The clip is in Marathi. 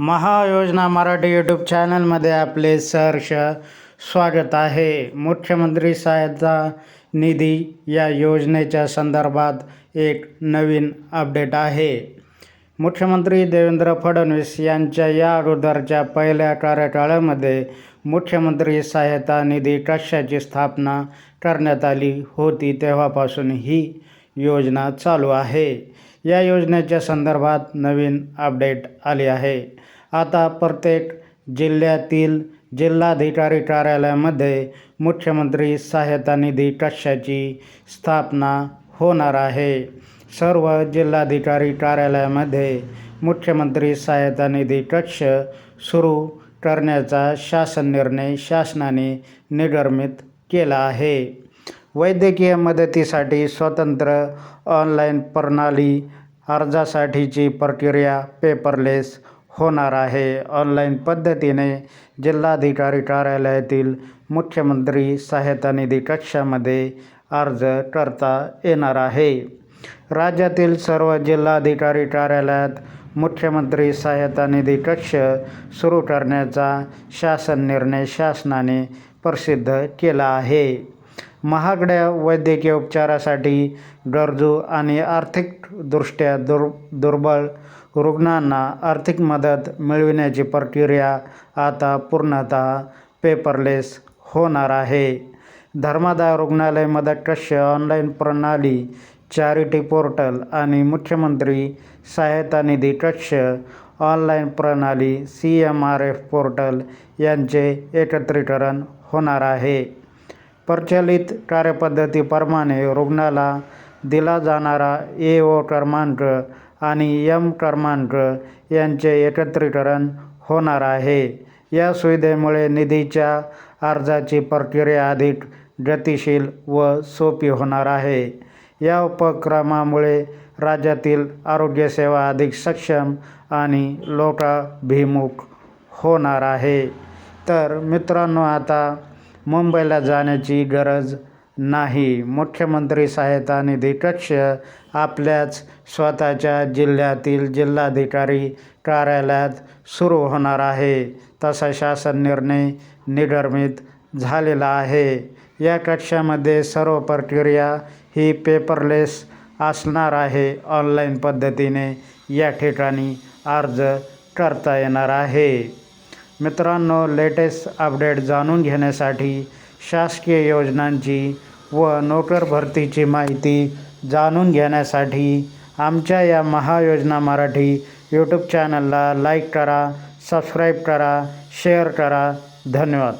महायोजना मराठी यूट्यूब चॅनलमध्ये आपले सहर्ष स्वागत आहे. मुख्यमंत्री सहायता निधी या योजनेच्या संदर्भात एक नवीन अपडेट आहे. मुख्यमंत्री देवेंद्र फडणवीस यांच्या या अगोदरच्या पहिल्या कार्यकाळामध्ये मुख्यमंत्री सहायता निधी कक्षाची स्थापना करण्यात आली होती तेव्हापासून ही योजना चालू आहे. या योजनेच्या संदर्भात नवीन अपडेट आली आहे. आता प्रत्येक जिल्ह्यातील जिल्हाधिकारी कार्यालयामध्ये मुख्यमंत्री सहायता निधी कक्षाची स्थापना होणार आहे. सर्व जिल्हाधिकारी कार्यालयामध्ये मुख्यमंत्री सहायता निधी कक्ष सुरू करण्याचा शासन निर्णय शासनाने निर्गमित केला आहे. वैद्यकीय मदतीसाठी स्वतंत्र ऑनलाईन प्रणाली अर्जासाठीची प्रक्रिया पेपरलेस होणार आहे. ऑनलाईन पद्धतीने जिल्हाधिकारी कार्यालयातील मुख्यमंत्री सहायता निधी कक्षामध्ये अर्ज करता येणार आहे. राज्यातील सर्व जिल्हाधिकारी कार्यालयात मुख्यमंत्री सहायता निधी कक्ष सुरू करण्याचा शासन निर्णय शासनाने प्रसिद्ध केला आहे. महागड्या वैद्यकीय उपचारासाठी गरजू आणि आर्थिकदृष्ट्या दुर दुर्बल रुग्णांना आर्थिक मदत मिळविण्याची प्रक्रिया आता पूर्णतः पेपरलेस होणार आहे. धर्मादाय रुग्णालय मदत कक्ष ऑनलाईन प्रणाली चॅरिटी पोर्टल आणि मुख्यमंत्री सहायता निधी कक्ष ऑनलाईन प्रणाली C M R F portal यांचे एकत्रीकरण होणार आहे. प्रचलित कार्यपद्धतीप्रमाणे रुग्णाला दिला जाणारा ए ओ क्रमांक आणि यम क्रमांक यांचे एकत्रीकरण होणार आहे. या सुविधेमुळे निधीच्या अर्जाची प्रक्रिया अधिक गतिशील व सोपी होणार आहे. या उपक्रमामुळे राज्यातील आरोग्यसेवा अधिक सक्षम आणि लोकाभिमुख होणार आहे. तर मित्रांनो आता मुंबईला जाण्याची गरज नाही. मुख्यमंत्री सहायता निधी कक्ष आपल्याच स्वतःच्या जिल्ह्यातील जिल्हाधिकारी कार्यालयात सुरू होणार आहे. तसा शासन निर्णय निगर्मित झालेला आहे. या कक्षामध्ये सर्व प्रक्रिया ही पेपरलेस असणार आहे. ऑनलाईन पद्धतीने या ठिकाणी अर्ज करता येणार आहे. मित्रांनो लेटेस्ट अपडेट जाणून घेण्यासाठी शासकीय योजनांची व नोकर भरतीची माहिती जाणून घेण्यासाठी आमच्या या महायोजना मराठी यूट्यूब चॅनलला लाईक करा सबस्क्राईब करा शेअर करा. धन्यवाद.